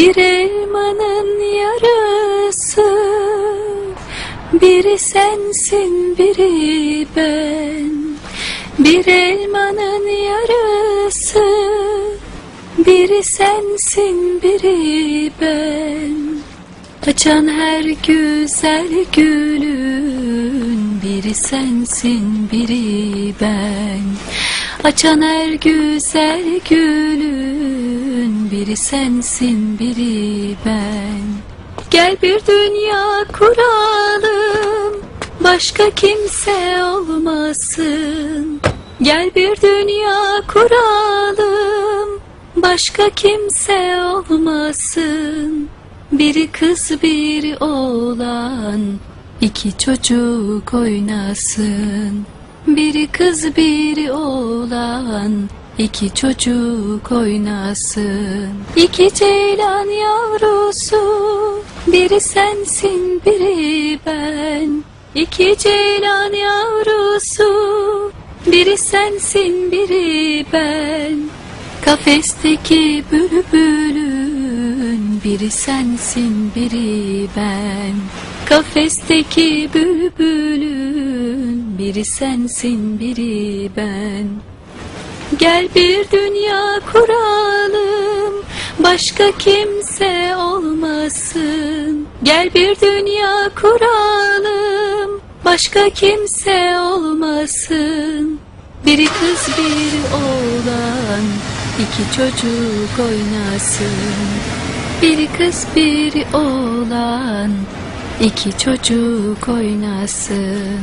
Bir elmanın yarısı Biri sensin biri ben. Bir elmanın yarısı Biri sensin biri ben. Açan her güzel gülün Biri sensin biri ben. Açan her güzel gülün Biri sensin biri ben. Gel bir dünya kuralım Başka kimse olmasın. Gel bir dünya kuralım Başka kimse olmasın. Biri kız biri oğlan iki çocuk oynasın. Biri kız biri oğlan iki çocuk oynasın. İki ceylan yavrusu. Biri sensin biri ben. İki ceylan yavrusu. Biri sensin biri ben. Kafesteki bülbülün Biri sensin biri ben. Kafesteki bülbülün Biri sensin biri ben Gel bir dünya kuralım Başka kimse olmasın. Gel bir dünya kuralım Başka kimse olmasın. Biri kız biri oğlan iki çocuk oynasın. Biri kız biri oğlan iki çocuk oynasın